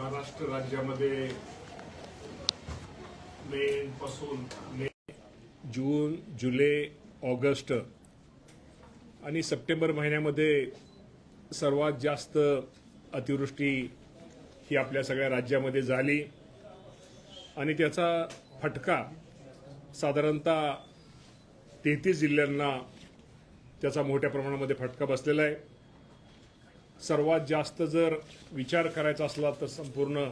महाराष्ट्र राज्यामध्ये मे पासून मे जून जुलै ऑगस्ट आणि सप्टेंबर महिन्यामध्ये सर्वात जास्त अतिवृष्टी ही आपल्या सगळ्या राज्यामध्ये झाली. आणि त्याचा फटका साधारणतः तेहतीस जिल्ह्यांना त्याचा मोठ्या प्रमाणामध्ये फटका बसलेला आहे. सर्वात जास्त जर विचार करायचा असला तर संपूर्ण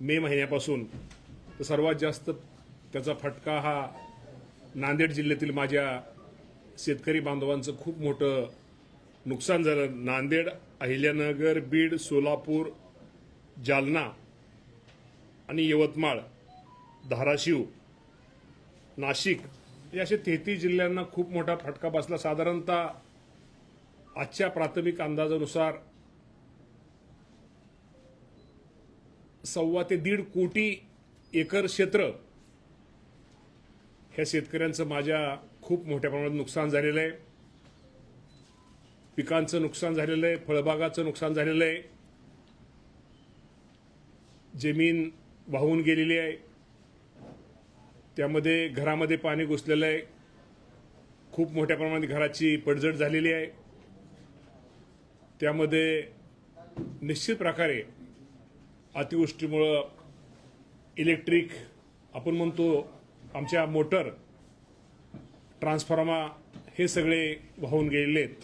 मे महिन्यापासून तर सर्वात जास्त त्याचा फटका हा नांदेड जिल्ह्यातील माझ्या शेतकरी बांधवांचं खूप मोठं नुकसान झालं. नांदेड अहिल्यानगर बीड सोलापूर जालना आणि यवतमाळ धाराशिव नाशिक या असे तेहतीस जिल्ह्यांना खूप मोठा फटका बसला. साधारणतः आजच्या प्राथमिक अंदाजानुसार सव्वा ते दीड कोटी एकर क्षेत्र ह्या शेतकऱ्यांचं माझ्या खूप मोठ्या प्रमाणात नुकसान झालेलं आहे. पिकांचं नुकसान झालेलं आहे फळबागाचं नुकसान झालेलं आहे. जमीन वाहून गेलेली आहे. त्यामध्ये घरामध्ये पाणी घुसलेलं आहे. खूप मोठ्या प्रमाणात घराची पडझड झालेली आहे. त्यामध्ये निश्चित प्रकारे अतिवृष्टीमुळं इलेक्ट्रिक आपण म्हणतो आमच्या मोटर ट्रान्सफॉर्मा हे सगळे वाहून गेलेले आहेत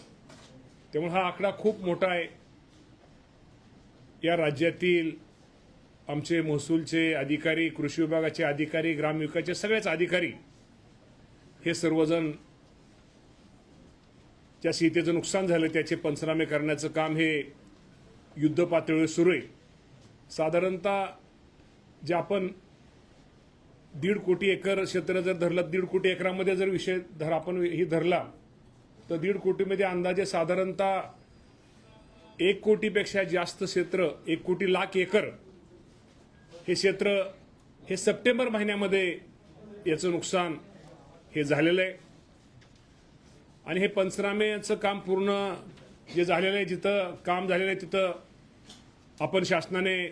त्यामुळे हा आकडा खूप मोठा आहे. या राज्यातील आमचे महसूलचे अधिकारी कृषी विभागाचे अधिकारी ग्रामविकासचे सगळेच अधिकारी हे सर्वजण ज्या शेतीचं नुकसान झालं त्याचे पंचनामे करण्याचं काम हे युद्ध पातळीवर सुरू आहे. साधारणतः जे आपण दीड कोटी एकर क्षेत्र जर धरलं दीड कोटी एकरामध्ये जर विषय धर आपण ही धरला तर दीड कोटीमध्ये अंदाजे साधारणतः एक कोटीपेक्षा जास्त क्षेत्र एक कोटी लाख एकर हे क्षेत्र हे सप्टेंबर महिन्यामध्ये याचं नुकसान हे झालेलं आहे. आणि हे पंचनामेचं काम पूर्ण जे झालेलं आहे जिथं काम झालेलं आहे तिथं आपण शासनाने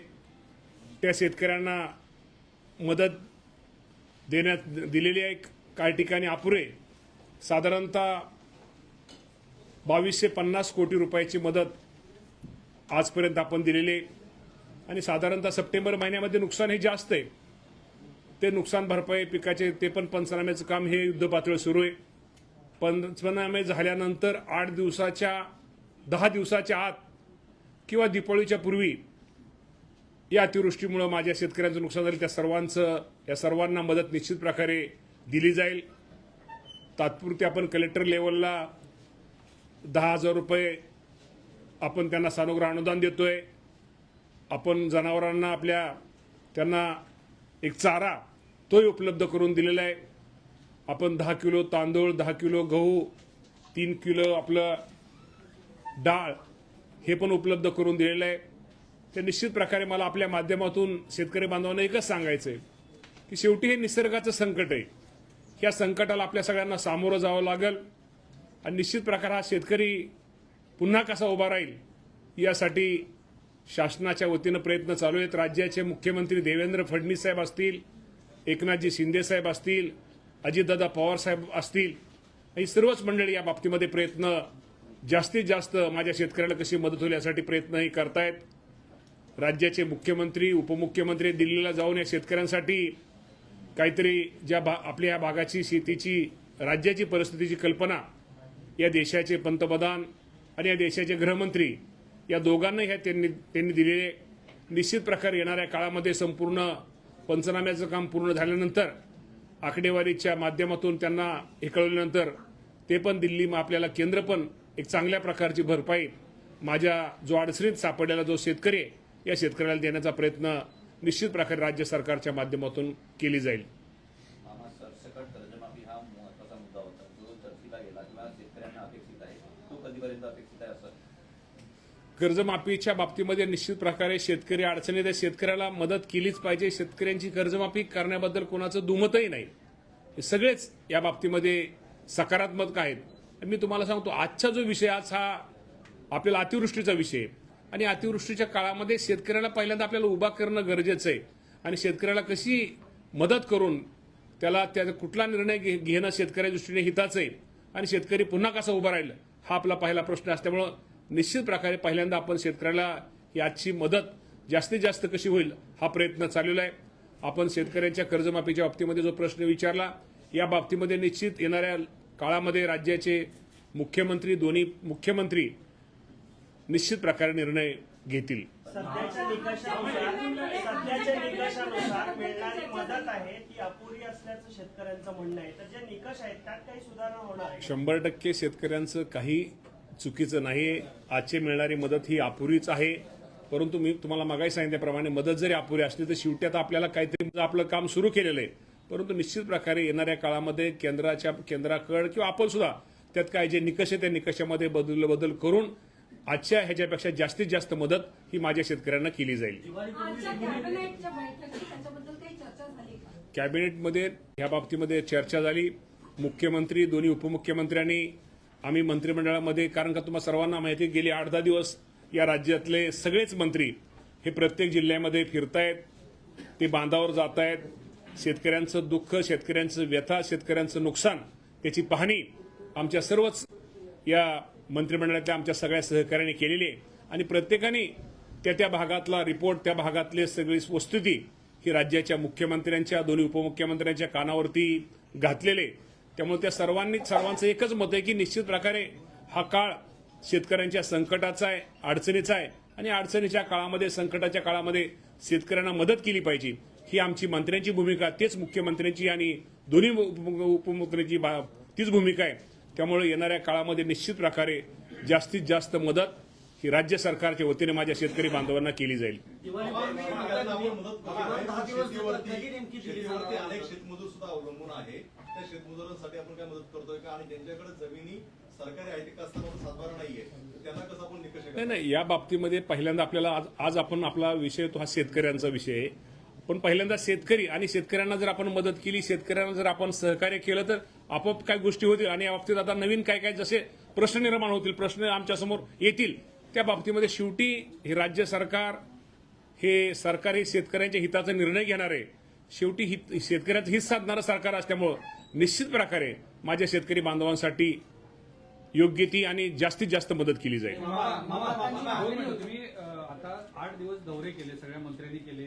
त्या शेतकऱ्यांना मदत देण्यात दिलेली आहे. काही ठिकाणी अपुरे. साधारणतः बावीसशे पन्नास कोटी रुपयाची मदत आजपर्यंत आपण दिलेली आहे. आणि साधारणतः सप्टेंबर महिन्यामध्ये नुकसान हे जास्त आहे. ते नुकसान भरपाई पिकाचे ते पण पंचनाम्याचं काम हे युद्ध पातळीवर सुरू आहे. पंचनामे झाल्यानंतर आठ दिवसाच्या दहा दिवसाच्या आत किंवा दीपावलीच्या पूर्वी या अतिवृष्टीमुळं माझ्या शेतकऱ्यांचं नुकसान झालं. त्या सर्वांचं या सर्वांना मदत निश्चित प्रकारे दिली जाईल. तात्पुरती आपण कलेक्टर लेवलला दहा हजार रुपये आपण त्यांना सानुग्रह अनुदान देतो आहे आपण जनावरांना आपल्या त्यांना एक चारा तोही उपलब्ध करून दिलेला आहे. आपण दहा किलो तांदूळ दहा किलो गहू तीन किलो आपलं डाळ हे पण उपलब्ध करून दिलेलं आहे. ते निश्चित प्रकारे मला आपल्या माध्यमातून शेतकरी बांधवांना एकच सांगायचं आहे की शेवटी हे निसर्गाचं संकट आहे. या संकटाला आपल्या सगळ्यांना सामोरं जावं लागेल आणि निश्चित प्रकार हा शेतकरी पुन्हा कसा उभा राहील यासाठी शासनाच्या वतीनं प्रयत्न चालू आहेत. राज्याचे मुख्यमंत्री देवेंद्र फडणवीस साहेब असतील एकनाथजी शिंदे साहेब असतील अजितदादा पवार साहेब असतील ही सर्वच मंडळी या बाबतीमध्ये प्रयत्न जास्तीत जास्त माझ्या शेतकऱ्याला कशी मदत होईल यासाठी प्रयत्नही करतायत. राज्याचे मुख्यमंत्री उपमुख्यमंत्री दिल्लीला जाऊन या शेतकऱ्यांसाठी काहीतरी ज्या भा आपल्या या भागाची शेतीची राज्याची परिस्थितीची कल्पना या देशाचे पंतप्रधान आणि या देशाचे गृहमंत्री या दोघांना ह्या त्यांनी त्यांनी दिलेले निश्चित प्रकारे येणाऱ्या काळामध्ये संपूर्ण पंचनाम्याचं काम पूर्ण झाल्यानंतर आकडेवारीच्या माध्यमातून त्यांना हे कळवल्यानंतर ते पण दिल्ली आपल्याला केंद्र पण एक चांगल्या प्रकारची भरपाई माझ्या जो अडचणीत सापडलेला जो शेतकरी आहे या शेतकऱ्याला देण्याचा प्रयत्न निश्चित प्रकारे राज्य सरकारच्या माध्यमातून केली जाईल. कर्जमाफीच्या बाबतीमध्ये निश्चित प्रकारे शेतकरी अडचणीत आहे. शेतकऱ्याला मदत केलीच पाहिजे. शेतकऱ्यांची कर्जमाफी करण्याबद्दल कोणाचं दुमतही नाही. हे सगळेच या बाबतीमध्ये सकारात्मक आहेत. मी तुम्हाला सांगतो आजचा जो विषय आज हा आपल्याला अतिवृष्टीचा विषय आहे. आणि अतिवृष्टीच्या काळामध्ये शेतकऱ्याला पहिल्यांदा आपल्याला उभा करणं गरजेचं आहे. आणि शेतकऱ्याला कशी मदत करून त्याला त्याचा कुठला निर्णय घे- घेणं शेतकऱ्या दृष्टीने हिताचं आहे. आणि शेतकरी पुन्हा कसा उभा राहील हा आपला पहिला प्रश्न असल्यामुळं निश्चित प्रकारे पहिल्यांदा आपण शेतकऱ्याला ही आजची मदत जास्तीत जास्त कशी होईल हा प्रयत्न चाललेला आहे. आपण शेतकऱ्यांच्या कर्जमाफीच्या बाबतीमध्ये जो प्रश्न विचारला या बाबतीमध्ये निश्चित येणाऱ्या काळामध्ये राज्याचे मुख्यमंत्री दोन्ही मुख्यमंत्री निश्चित प्रकारे निर्णय घेतील. शंभर टक्के शेतकऱ्यांचं काही चुकीचं नाही आजची मिळणारी मदत ही अपुरीच आहे. परंतु मी तुम्हाला मागाही सांगितल्याप्रमाणे मदत जरी अपुरी असली तर शेवटी आता आपल्याला काहीतरी आपलं काम सुरू केलेलं आहे. परंतु निश्चित प्रकारे येणाऱ्या काळामध्ये केंद्राच्या केंद्राकड किंवा आपण सुद्धा त्यात काय जे निकष आहे त्या निकषामध्ये बदल बदल करून आजच्या ह्याच्यापेक्षा जास्तीत जास्त मदत ही माझ्या शेतकऱ्यांना केली जाईल. कॅबिनेटमध्ये ह्या बाबतीमध्ये चर्चा झाली. मुख्यमंत्री दोन्ही उपमुख्यमंत्र्यांनी आम्ही मंत्रिमंडळामध्ये कारण का तुम्हाला सर्वांना माहिती गेले आठ दहा दिवस या राज्यातले सगळेच मंत्री हे प्रत्येक जिल्ह्यामध्ये फिरतायत ते बांधावर जात आहेत शेतकऱ्यांचं दुःख शेतकऱ्यांचं व्यथा शेतकऱ्यांचं नुकसान त्याची पाहणी आमच्या सर्वच या मंत्रिमंडळातल्या आमच्या सगळ्या सहकाऱ्यांनी केलेली आहे. आणि प्रत्येकाने त्या त्या भागातला रिपोर्ट त्या भागातले सगळी वस्तुती ही राज्याच्या मुख्यमंत्र्यांच्या दोन्ही उपमुख्यमंत्र्यांच्या कानावरती घातलेले त्यामुळे त्या सर्वांनी सर्वांचं एकच मत आहे की निश्चित प्रकारे हा काळ शेतकऱ्यांच्या संकटाचा आहे अडचणीचा आहे. आणि अडचणीच्या काळामध्ये संकटाच्या काळामध्ये शेतकऱ्यांना मदत केली पाहिजे. ही आमची मंत्र्यांची भूमिका तेच मुख्यमंत्र्यांची आणि दोन्ही उप- उपमुख्यमंत्र्यांची तीच भूमिका आहे. त्यामुळे येणाऱ्या काळामध्ये निश्चित प्रकारे जास्तीत जास्त मदत ही राज्य सरकारच्या वतीने माझ्या शेतकरी बांधवांना केली जाईल. शेतीवरती शेतीवरती अनेक शेतमजूर सुद्धा अवलंबून आहे. त्या शेतमजुरांसाठी आपण काय मदत करतोय का? आणि ज्यांच्याकडे जमिनी सरकारी आहे असताना सातबारा नाहीये तर त्यांना कसं आपण निकष नाही नाही या बाबतीमध्ये पहिल्यांदा आपल्याला आज आज आपण आपला विषय तो हा शेतकऱ्यांचा विषय आहे. पण पहिल्यांदा शेतकरी आणि शेतकऱ्यांना जर आपण मदत केली शेतकऱ्यांना जर आपण सहकार्य केलं तर आपोआप काय गोष्टी होतील आणि या बाबतीत आता नवीन काय काय जसे प्रश्न निर्माण होतील प्रश्न आमच्यासमोर येतील त्या बाबतीमध्ये शेवटी हे राज्य सरकार हे सरकार हे शेतकऱ्यांच्या हिताचा निर्णय घेणार आहे. शेवटी हित शेतकऱ्याचं हित साधणारं सरकार असल्यामुळं निश्चित प्रकारे माझ्या शेतकरी बांधवांसाठी योग्य ती आणि जास्तीत जास्त मदत केली जाईल. आता आठ दिवस दौरे केले सगळ्या मंत्र्यांनी केले.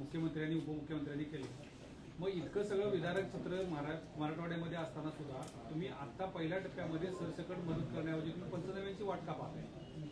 मुख्यमंत्र्यांनी उपमुख्यमंत्र्यांनी केले. मग इतकं सगळं विधारक सत्र मरा- मराठवाड्यामध्ये असताना सुद्धा तुम्ही आता पहिल्या टप्प्यामध्ये सरसकट मदत करण्याऐवजी तुम्ही पंचनाम्यांची वाट का पाहताय?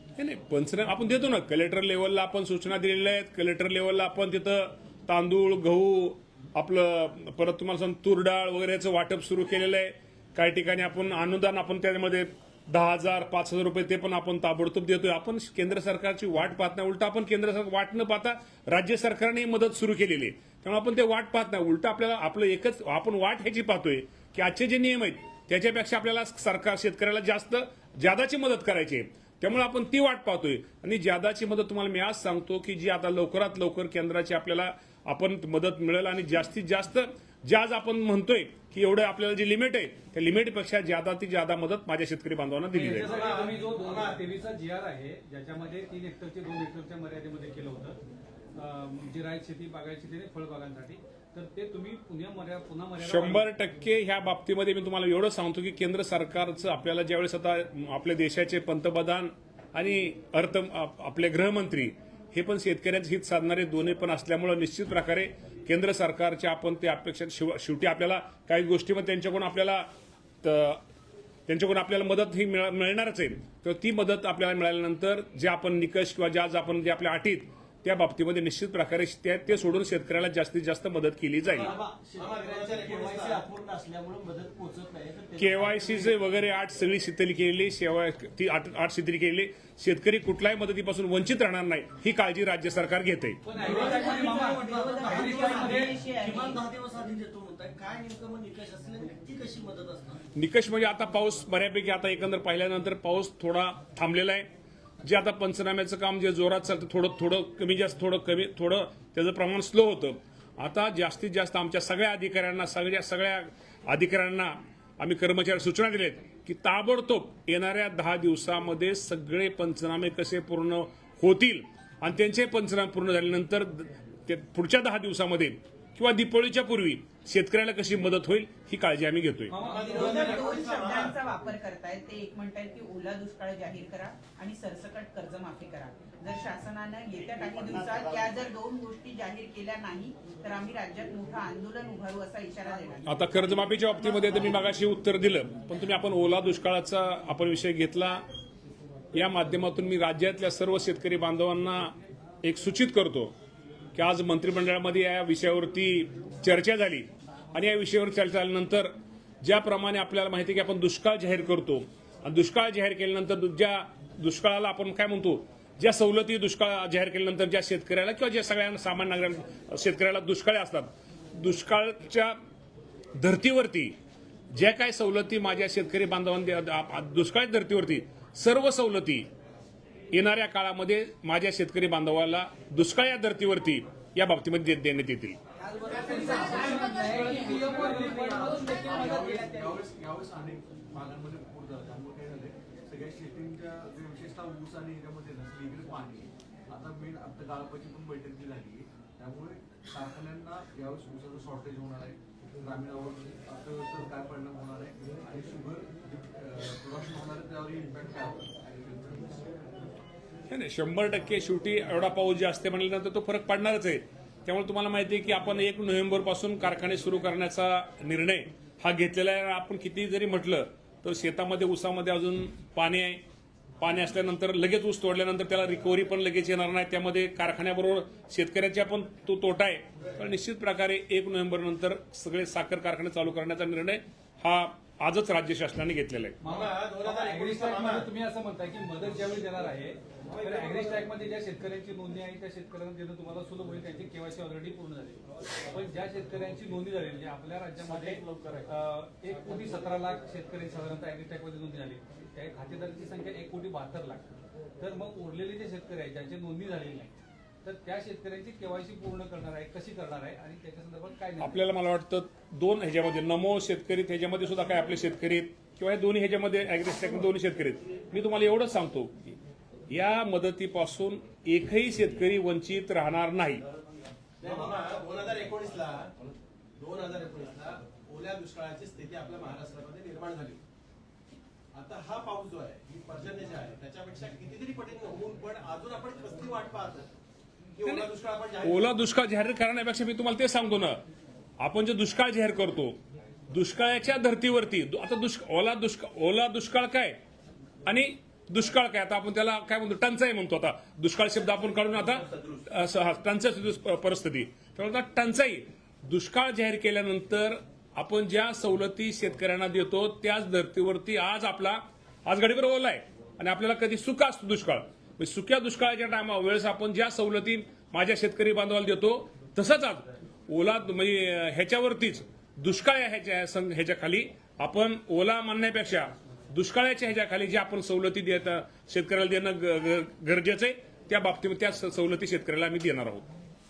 नाही नाही पंचनामे आपण देतो ना. कलेक्टर लेवलला आपण सूचना दिलेल्या आहेत. कलेक्टर लेवलला आपण तिथं तांदूळ गहू आपलं परत तुम्हाला सांग तूर डाळ वगैरेचं वाटप सुरू केलेलं आहे. काही ठिकाणी आपण अनुदान आपण त्यामध्ये दहा हजार पाच हजार रुपये ते पण आपण ताबडतोब देतोय. आपण केंद्र सरकारची वाट पाहत नाही. उलट आपण केंद्र सरकार वाट न पाहता राज्य सरकारने मदत सुरू केलेली आहे. त्यामुळे आपण ते वाट पाहत नाही. उलट आपल्याला आपलं एकच आपण वाट ह्याची पाहतोय की आजचे जे नियम आहेत त्याच्यापेक्षा आपल्याला सरकार शेतकऱ्याला जास्त जादाची मदत करायची आहे. त्यामुळे आपण ती वाट पाहतोय. आणि जादाची मदत तुम्हाला मी आज सांगतो की जी आता लवकरात लवकर केंद्राची आपल्याला आपण मदत मिळेल आणि जास्तीत जास्त जे आज आपण म्हणतोय की एवढं आपल्याला जे लिमिट आहे त्या लिमिटपेक्षा जादा ती जादा मदत माझ्या शेतकरी बांधवांना दिली जाईल तुम्ही जो दोन हजार तेवीसचा जी आर आहे ज्याच्यामध्ये तीन हेक्टरचे दोन हेक्टरच्या मर्यादेमध्ये केलं होतं अं, जी राईत शेती बागायत शेती आणि फळबागांसाठी तर ते तुम्ही पुन्हा शंभर टक्के ह्या बाबतीमध्ये मी तुम्हाला एवढं सांगतो की केंद्र सरकारचं आपल्याला ज्यावेळेस आता आपल्या देशाचे पंतप्रधान आणि अर्थ आप- आपले गृहमंत्री हे पण शेतकऱ्यांचं हित साधणारे दोन्ही पण असल्यामुळे निश्चित प्रकारे केंद्र सरकारच्या आपण ते अपेक्षा शिव शेवटी आपल्याला काही गोष्टीमध्ये त्यांच्याकडून आपल्याला त- त्यांच्याकडून आपल्याला मदत ही मिळ- मिळणारच आहे. तर ती मदत आपल्याला मिळाल्यानंतर जे आपण निकष किंवा ज्या आपण जे आपल्या अटीत त्या बाबतीमध्ये निश्चित प्रकारे ते सोडून शेतकऱ्याला जास्तीत जास्त मदत केली जाईल. केवायसीचे वगैरे आठ सगळी शिथिल केलेली सेवा ती आठ आठ शिथिल केलेली शेतकरी कुठल्याही मदतीपासून वंचित राहणार नाही ही काळजी राज्य सरकार घेते. निकष म्हणजे आता पाऊस बऱ्यापैकी आता एकंदर पाहिल्यानंतर पाऊस थोडा थांबलेला आहे. जे आता पंचनाम्याचं काम जे जोरात चालतं थोडं थोडं कमी जास्त थोडं कमी थोडं त्याचं प्रमाण स्लो होतं. आता जास्तीत जास्त आमच्या सगळ्या अधिकाऱ्यांना सगळ्या सगळ्या अधिकाऱ्यांना आम्ही कर्मचारी सूचना दिल्यात की ताबडतोब येणाऱ्या दहा दिवसामध्ये सगळे पंचनामे कसे पूर्ण होतील? आणि त्यांचे पंचनामे पूर्ण झाल्यानंतर ते पुढच्या दहा दिवसामध्ये किंवा दीपावलीच्या पूर्वी शेतकऱ्याला कशी मदत होईल ही काळजी आम्ही घेतोय. शब्दांचा वापर करतायत. ते एक म्हणतायत की ओला दुष्काळ जाहीर करा आणि सरसकट कर्जमाफी करा. जर शासनानं येत्या काही दिवसात या जर दोन गोष्टी जाहीर केल्या नाही तर आम्ही राज्यात मोठं आंदोलन उभारू असा इशारा देणार आता कर्जमाफीच्या बाबतीमध्ये तर मी मागाशी उत्तर दिलं पण तुम्ही आपण ओला दुष्काळाचा आपण विषय घेतला. या माध्यमातून मी राज्यातल्या सर्व शेतकरी बांधवांना एक सूचित करतो की आज मंत्रिमंडळामध्ये या विषयावरती चर्चा झाली. आणि या विषयावर चर्चा झाल्यानंतर ज्याप्रमाणे आपल्याला माहिती आहे की आपण दुष्काळ जाहीर करतो. आणि दुष्काळ जाहीर केल्यानंतर ज्या दुष्काळाला आपण काय म्हणतो? ज्या सवलती दुष्काळ जाहीर केल्यानंतर ज्या शेतकऱ्याला किंवा ज्या सगळ्यांना सामान्य नागरिक शेतकऱ्याला दुष्काळे असतात. दुष्काळच्या धर्तीवरती ज्या काय सवलती माझ्या शेतकरी बांधवांनी दुष्काळ धर्तीवरती सर्व सवलती येणाऱ्या काळामध्ये माझ्या शेतकरी बांधवाला दुष्काळ या धर्तीवरती या बाबतीमध्ये देण्यात येतील. त्यामुळे काय कारखान्यांना यावेळेस ऊसाचं शॉर्टेज होणार आहे ग्रामीणावर अर्थव्यवस्थेवर काय परिणाम होणार आहे आणि शुगर प्रोडक्शन होणार आहे इम्पॅक्ट काय होणार नाही, नाही शंभर टक्के शेवटी एवढा पाऊस जास्त असते म्हणल्यानंतर तो फरक पडणारच आहे. त्यामुळे तुम्हाला माहिती आहे की आपण एक नोव्हेंबरपासून कारखाने सुरू करण्याचा निर्णय हा घेतलेला आहे. आपण किती जरी म्हटलं तर शेतामध्ये ऊसामध्ये अजून पाणी आहे. पाणी असल्यानंतर लगेच ऊस तोडल्यानंतर त्याला रिकव्हरी पण लगेच येणार नाही. त्यामध्ये कारखान्याबरोबर शेतकऱ्याच्या पण तो तोटा आहे. पण निश्चित प्रकारे एक नोव्हेंबर नंतर सगळे साखर कारखाने चालू करण्याचा निर्णय हा आजच राज्य शासनाने घेतलेला आहे. तुम्ही असं म्हणताय की मदत ज्यावेळी देणार आहे मध्ये ज्या शेतकऱ्यांची नोंदणी आहे त्या शेतकऱ्यांना देणं तुम्हाला सुलभ होईल. त्यांची केवायसी ऑलरेडी पूर्ण झाली. पण ज्या शेतकऱ्यांची नोंदणी झाली म्हणजे आपल्या राज्यामध्ये एक कोटी सतरा लाख शेतकरी साधारणतः ऍग्रीस्टॅकमध्ये नोंदणी झाली. त्या खातेदारांची संख्या एक कोटी बहात्तर लाख. तर मग उरलेले जे शेतकरी आहेत ज्यांची नोंदणी झालेली नाही तर त्या शेतकऱ्यांची केवायसी पूर्ण करणार आहे कशी करणार आहे आणि त्याच्या संदर्भात काय? आपल्याला मला वाटतं दोन ह्याच्यामध्ये नमो शेतकरी ह्याच्यामध्ये सुद्धा काय आपले शेतकरी आहेत? किंवा दोन्ही ह्याच्यामध्ये दोन्ही शेतकरी आहेत? मी तुम्हाला एवढंच सांगतो या मदतीपासून एकही शेतकरी वंचित राहणार नाही. दोन हजार एकोणीस ला दोन हजार एकोणीस ला ओल्या दुष्काळाची स्थिती आपल्या महाराष्ट्रामध्ये निर्माण झाली आता हा पाऊस जो आहे ही पर्जन्य जे आहे त्याच्यापेक्षा कितीतरी पटीने होऊन पण अजून आपण कसली वाट पाहतो ओला दुष्काळ जाहीर करण्यापेक्षा मी तुम्हाला ते सांगतो ना. आपण जे दुष्काळ जाहीर करतो दुष्काळाच्या धर्तीवरती आता दुष्काळ ओला दुष्काळ ओला दुष्काळ काय? आणि दुष्काळ काय? आता आपण त्याला काय म्हणतो? टंचाई म्हणतो आता. दुष्काळ शब्द आपण काढून आता टंचाई परिस्थिती. त्यामुळे आता टंचाई. दुष्काळ जाहीर केल्यानंतर आपण ज्या सवलती शेतकऱ्यांना देतो त्याच धर्तीवरती आज आपला आज गडीवर ओला आहे आणि आपल्याला कधी सुका असतो दुष्काळ. म्हणजे सुक्या दुष्काळाच्या टायमा वेळेस आपण ज्या सवलती माझ्या शेतकरी बांधवाला देतो तसंच आज ओला म्हणजे ह्याच्यावरतीच दुष्काळ ह्याच्या सं- ह्याच्या खाली. आपण ओला मानण्यापेक्षा दुष्काळाच्या ह्याच्या खाली ज्या आपण सवलती देत शेतकऱ्याला देणं गरजेचं आहे त्या बाबतीमध्ये त्या स- सवलती शेतकऱ्याला आम्ही देणार आहोत.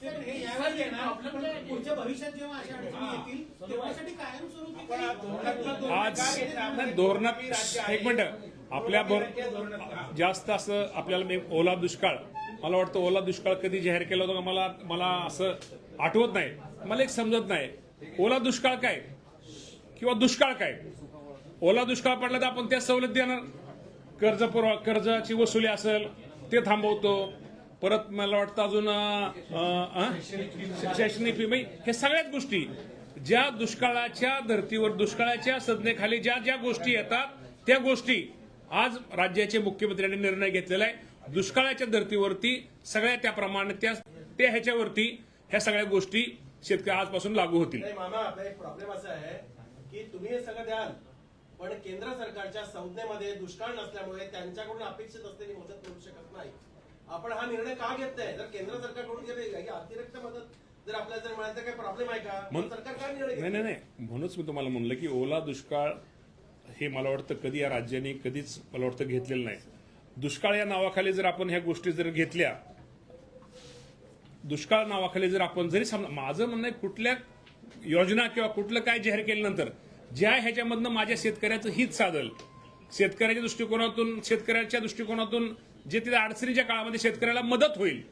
हे यावेळी आहे ना, पण पुढच्या भविष्यात जेव्हा अशा अडचणी येतील तेव्हासाठी कायमस्वरूपी काही- आज धोरणात एक मिनिट. आपल्या भर जास्त असं आपल्याला मी ओला दुष्काळ मला वाटतं ओला दुष्काळ कधी जाहीर केला होता का मला मला असं आठवत नाही. मला एक समजत नाही. ओला दुष्काळ काय? किंवा दुष्काळ काय? ओला दुष्काळ पडला तर आपण त्या सवलत देणार. कर्ज पुरवा कर्जाची वसुली असेल ते थांबवतो. परत मला वाटतं अजून अं, शैक्षणिक फी म्हणजे हे सगळ्याच गोष्टी ज्या दुष्काळाच्या धर्तीवर दुष्काळाच्या संज्ञेखाली ज्या ज्या गोष्टी येतात त्या गोष्टी आज राज्याचे मुख्यमंत्र्यांनी निर्णय घेतलेला आहे. दुष्काळाच्या धर्तीवरती सगळ्या त्याप्रमाणे त्या त्या ह्याच्यावरती ह्या सगळ्या गोष्टी शेतकरी आजपासून लागू होतील. मामा आपला एक प्रॉब्लेम असा आहे की तुम्ही हे सगळं द्याल पण केंद्र सरकारच्या संज्ञेमध्ये दुष्काळ नसल्यामुळे त्यांच्याकडून अपेक्षित असलेली मदत मिळू शकत नाही. आपण हा निर्णय का घेत नाही जर केंद्र सरकारकडून ही अतिरिक्त मदत जर आपल्याला जर तर काही प्रॉब्लेम आहे का? सरकार काय निर्णय नाही घेतला? नाही. म्हणूनच मी तुम्हाला म्हणलं की ओला दुष्काळ हे मला वाटतं कधी या राज्याने कधीच मला वाटतं घेतलेलं नाही. दुष्काळ या नावाखाली जर आपण ह्या गोष्टी जर घेतल्या दुष्काळ नावाखाली जर आपण जरी समजा माझं म्हणणं कुठल्या योजना किंवा कुठलं काय जाहीर केल्यानंतर ज्या ह्याच्यामधनं माझ्या शेतकऱ्याचं हित साधल शेतकऱ्याच्या दृष्टिकोनातून शेतकऱ्याच्या दृष्टिकोनातून जे तिथे अडचणीच्या काळामध्ये शेतकऱ्याला मदत होईल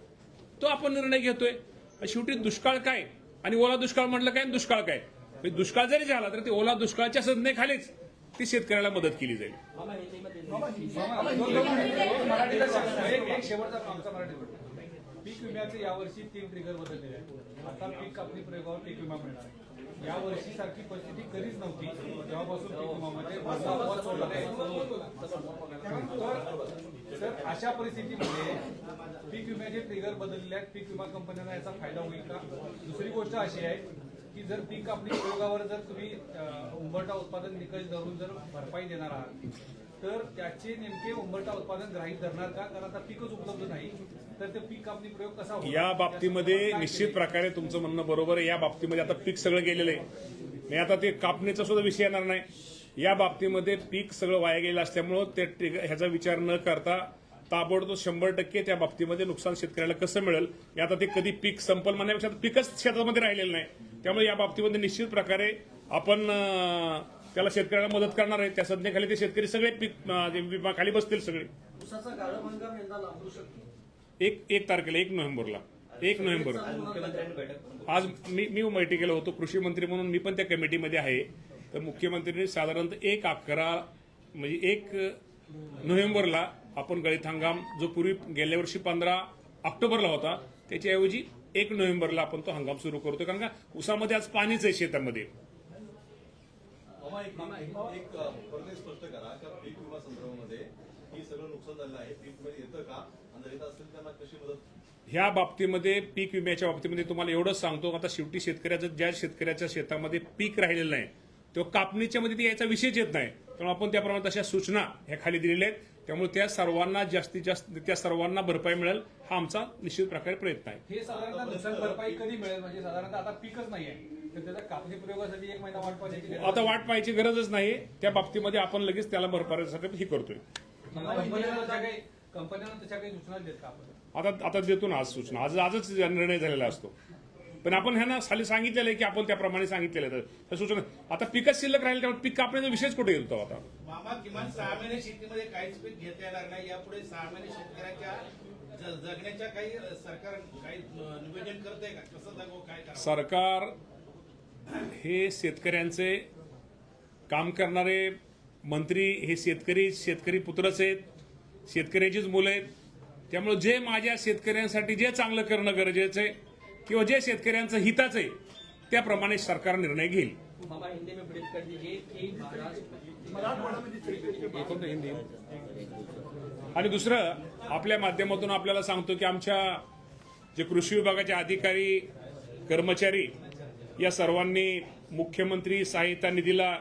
तो आपण निर्णय घेतोय. शेवटी दुष्काळ काय? आणि ओला दुष्काळ म्हटलं काय दुष्काळ काय? म्हणजे दुष्काळ जरी झाला तर ते ओला दुष्काळच्या संज्ञेखालीच ती शेतकऱ्याला मदत केली जाईल. पीक विम्याचे यावर्षी तीन ट्रिगर बदलले आता पीक कापणी प्रयोगावर पीक विमा मिळणार या वर्षी सारखी परिस्थिती कधीच नव्हती. तेव्हापासून तर- अशा परिस्थितीमध्ये पीक विम्याचे ट्रिगर बदललेले आहेत पीक विमा कंपन्यांना याचा फायदा होईल का? दुसरी गोष्ट अशी आहे की जर पीक कापणी प्रयोगावर जर तुम्ही अं, उंबरठा उत्पादन निकष धरून जर भरपाई देणार आहात तर त्याचे नेमके उंबरठा उत्पादन ग्राहीत धरणार का? कारण आता पीकच उपलब्ध नाही. तर ते पीक कापणी प्रयोग कसा? या बाबतीमध्ये निश्चित प्रकारे तुमचं म्हणणं बरोबर आहे. या बाबतीमध्ये आता पीक सगळं गेलेलं आहे. नाही आता ते कापणीचा सुद्धा विषय येणार नाही. या बाबतीमध्ये पीक सगळं वाया गेलं असल्यामुळं ते ह्याचा विचार न करता ताबडतोब शंभर टक्के त्या बाबतीमध्ये नुकसान शेतकऱ्याला कसं मिळेल? आता ते कधी पीक संपल म्हणण्यापेक्षा पीकच शेतामध्ये राहिलेलं नाही. त्यामुळे या बाबतीमध्ये निश्चित प्रकारे आपण त्याला शेतकऱ्याला मदत करणार आहे. त्या संज्ञेखाली ते शेतकरी सगळे पीक अं, विमाखाली बसतील सगळे. एक एक तारखेला एक नोव्हेंबरला. एक नोव्हेंबर. आज मी मी मी बैठकीला होतो कृषी मंत्री म्हणून मी पण त्या कमिटीमध्ये आहे. तर मुख्यमंत्र्यांनी साधारणतः एक अकरा म्हणजे एक नोव्हेंबरला आपण गळीत हंगाम जो पूर्वी गेल्या वर्षी पंधरा ऑक्टोबरला होता त्याच्याऐवजी एक नोव्हेंबरला आपण तो हंगाम सुरू करतो कारण का उसामध्ये आज पाणीच आहे शेतामध्ये. एक स्पष्ट करा का पीक विमा संदर्भामध्ये ही सगळं नुकसान झालं आहे. पीक विमा येतं का? ह्या बाबतीमध्ये पीक विम्याच्या बाबतीमध्ये तुम्हाला एवढंच सांगतो आता शेवटी शेतकऱ्याचं ज्या शेतकऱ्याच्या शेतामध्ये पीक राहिलेलं नाही तेव्हा कापणीच्या मध्ये ते याचा विषयच येत नाही. त्यामुळे आपण त्याप्रमाणे तशा सूचना ह्या खाली दिलेल्या आहेत. त्यामुळे त्या सर्वांना जास्तीत जास्त त्या सर्वांना भरपाई मिळेल हा आमचा निश्चित प्रकारे प्रयत्न आहे. हे साधारणतः नुकसान भरपाई कधी मिळेल? म्हणजे साधारणतः आता पीकच नाही आहे तर त्याच्या कापणी प्रयोगासाठी एक महिना वाट पाहिजे आता वाट पाहायची गरजच नाही त्या बाबतीमध्ये आपण लगेच त्याला भरपाईसाठी हे करतोय. कंपन्यांना सूचना देत का आपण? आता आता देतो ना आज सूचना. आज आजच निर्णय झालेला असतो. पण आपण ह्यांना खाली सांगितलेलं आहे की आपण त्याप्रमाणे सांगितलेलं आहे. त्या सूचना आता पिकच शिल्लक राहील त्यामुळे पीक कापण्याचा विषयच कुठे येतो आता? मामा किमान सहा महिने शेतीमध्ये काहीच पीक घेता येणार नाही. यापुढे सहा महिने शेतकऱ्याच्या जगण्याच्या काही सरकार काही नियोजन करते का? कसं जगो काय करा सरकार हे शेतकऱ्यांचे काम करणारे मंत्री हे शेतकरी शेतकरी पुत्रच आहेत. शेतकऱ्याचीच मुलं आहेत. त्यामुळे जे माझ्या शेतकऱ्यांसाठी जे चांगलं करणं गरजेचं आहे किंवा जे शेतकऱ्यांचं हिताचं आहे त्याप्रमाणे सरकार निर्णय घेईल. आणि दुसरं आपल्या माध्यमातून आपल्याला सांगतो की आमच्या जे कृषी विभागाचे अधिकारी कर्मचारी या सर्वांनी मुख्यमंत्री सहायता निधीला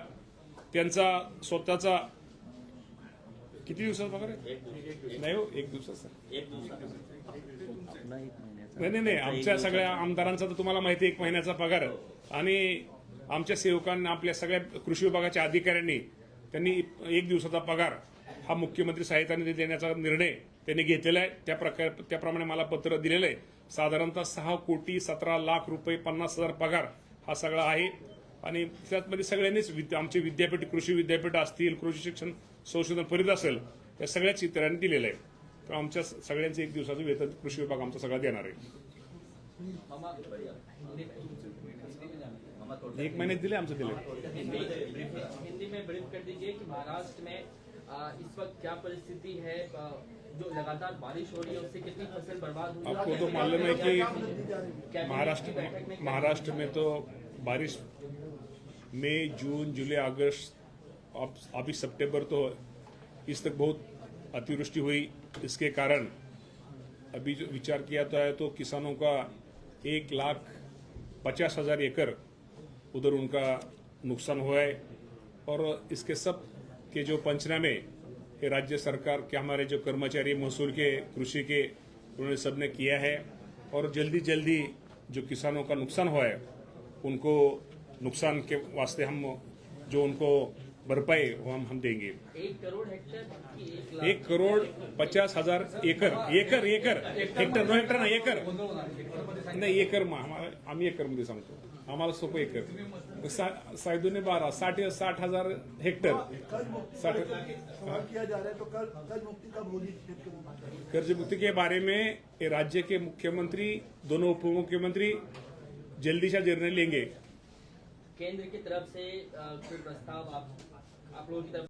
त्यांचा स्वतःचा किती दिवसात पगार आहे? नाही हो एक दिवसाचा नाही नाही नाही आमच्या सगळ्या आमदारांचा तर तुम्हाला माहिती आहे, एक महिन्याचा पगार. आणि आमच्या सेवकांना आपल्या सगळ्या कृषी विभागाच्या अधिकाऱ्यांनी त्यांनी एक दिवसाचा पगार हा मुख्यमंत्री सहायता निधी देण्याचा निर्णय त्यांनी घेतलेला आहे. त्या प्रकार त्याप्रमाणे मला पत्र दिलेलं आहे. साधारणतः सहा कोटी सतरा लाख रुपये पन्नास हजार पगार हा सगळा आहे. आणि त्यातमध्ये म्हणजे सगळ्यांनीच विद्या- आमचे विद्यापीठ कृषी विद्यापीठ असतील कृषी शिक्षण संशोधन परिषद असेल या सगळ्याच चित्रांनी दिलेलं आहे तर आमच्या सगळ्यांचं एक दिवसाचं वेतन कृषी विभाग आमचा सगळा देणार आहे एक महिन्यात दिले आमचं दिले हिंदी हिंदी में ब्रीफ कर दीजिए कि महाराष्ट्र में अ, इस वक्त क्या परिस्थिति है अ, जो लगातार बारिश हो रही है उससे कितनी फसल बर्बाद हुई है? आपको तो मालूम है कि महाराष्ट्र महाराष्ट्र में तो बारिश मई जून जुलाई अगस्त अभी सितंबर तो इस तक बहुत अतिवृष्टि हुई। इसके कारण अभी जो विचार किया तो है तो किसानों का एक लाख पचास हज़ार एकड़ उधर उनका नुकसान हुआ है। और इसके सब के जो पंचनामे ये राज्य सरकार के, हमारे जो कर्मचारी महसूल के, कृषि के, उन्होंने सबने किया है। और जल्दी जल्दी जो किसानों का नुकसान हुआ है, उनको नुकसान के वास्ते हम जो उनको भरपाई हम हम देंगे। एक करोड़ हेक्टेयर की एक करोड पचास हज़ार acre acre acre hectare no hectare ना एकर नाही एकर मा- आम्हाला- आम्ही एकर मध्ये सांगतो. आम्हाला सोपं एकर सायदूने बारा साठ साठ हज़ार हेक्टर साठ किया जा रहा है तो कल कल मुक्ति कब कर्ज मुक्ति के बारे में राज्य के मुख्यमंत्री दोनों उप मुख्यमंत्री जल्दी से निर्णय लेंगे. केंद्र की तरफ़ से कोई प्रस्ताव आप आप लोगों की तरफ